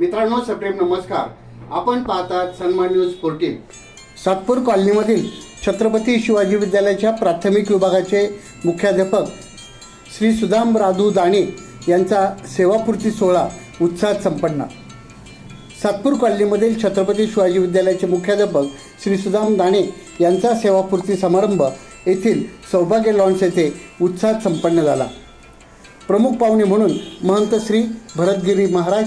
मित्रांनो सप्रेम नमस्कार. आपण पाहतात सन्मान न्यूज फोर्टीन. सातपूर कॉलनीमधील छत्रपती शिवाजी विद्यालयाच्या प्राथमिक विभागाचे मुख्याध्यापक श्री सुदाम राधू दाणे यांचा सेवापूर्ती सोहळा उत्साहात संपन्न. सातपूर कॉलनीमधील छत्रपती शिवाजी विद्यालयाचे मुख्याध्यापक श्री सुदाम दाणे यांचा सेवापूर्ती समारंभ येथील सौभाग्य लॉन्स येथे उत्साहात संपन्न झाला. प्रमुख पाहुणे म्हणून महंत श्री भरतगिरी महाराज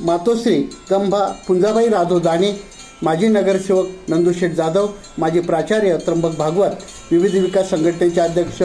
मातोश्री गंभा पुंजाबाई राधो दाणे माजी नगरसेवक नंदुशेठ जाधव माजी प्राचार्य त्र्यंबक भागवत विविध विकास संघटनेचे अध्यक्ष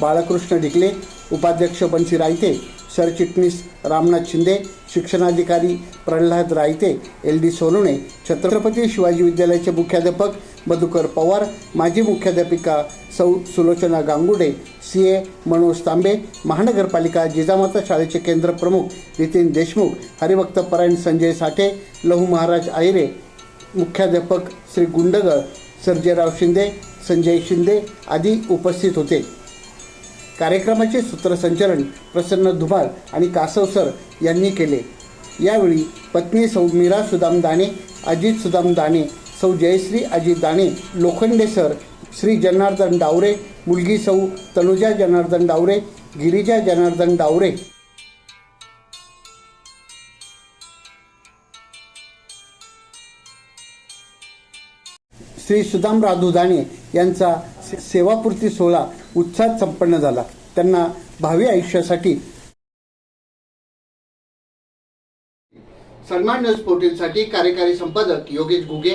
बाळकृष्ण ढिकले उपाध्यक्ष बन्सी रायते सरचिटणीस रामनाथ शिंदे शिक्षणाधिकारी प्रल्हाद रायते एल डी सोनवणे छत्रपती शिवाजी विद्यालयाचे मुख्याध्यापक मधुकर पवार माजी मुख्याध्यापिका सौ सुलोचना गांगुडे सी ए मनोज तांबे महानगरपालिका जिजामाता शाळेचे केंद्र प्रमुख नितीन देशमुख हरिभक्त परायण संजय साठे लहू महाराज आयरे मुख्याध्यापक श्री गुंडगळ सर्जेराव शिंदे संजय शिंदे आदी उपस्थित होते. कार्यक्रमाचे सूत्रसंचालन प्रसन्न धुमाळ आणि कासव सर यांनी केले. यावेळी पत्नी सौ मीरा सुदाम दाणे अजित सुदाम दाणे सौ जयश्री अजित दाणे लोखंडे सर श्री जनार्दन डावरे मुलगी सौ तनुजा जनार्दन डावरे गिरिजा जनार्दन डावरे. श्री सुदाम राधू दाणे यांचा सेवापूर्ती सोहळा उत्साहात संपन्न झाला. त्यांना भावी आयुष्यासाठी सन्मान न्यूज पोर्टलसाठी कार्यकारी संपादक योगेश घुगे